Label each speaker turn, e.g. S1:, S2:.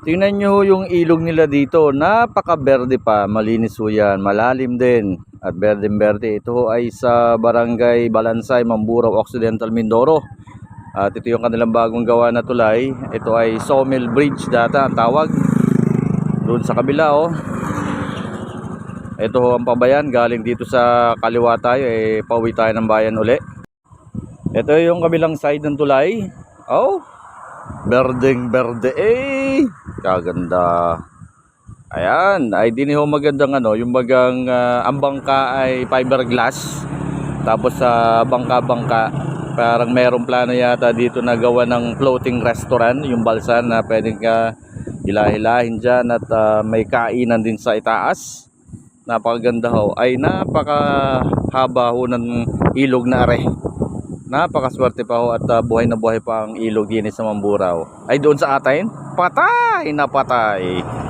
S1: Tingnan nyo yung ilog nila dito. Napaka-berde pa. Malinis ho yan. Malalim din. At berde-berde. Ito ay sa Barangay Balansay, Mamburao, Occidental, Mindoro. At ito yung kanilang bagong gawa na tulay. Ito ay Sawmill Bridge data ang tawag. Doon sa kabila oh. Ito ho ang pabayan. Galing dito sa kaliwa tayo. Eh, pauwi tayo ng bayan uli. Ito yung kabilang side ng tulay. Oh, Berdeng berde eh. Kaganda. Ayan, ay din ho magandang ano, yung bagang ah, ang bangka ay fiberglass. Tapos sa bangka-bangka, parang merong plano yata dito na gawa ng floating restaurant, yung balsa na pwedeng ka hilahilahin dyan at ah, may kainan din sa itaas. Napakaganda ho. Ay napakahaba ho ng ilog na are. Napakaswerte pa ho at ah, buhay na buhay pa ang ilog din sa Mamburao. Ay doon sa atin, patay na patay.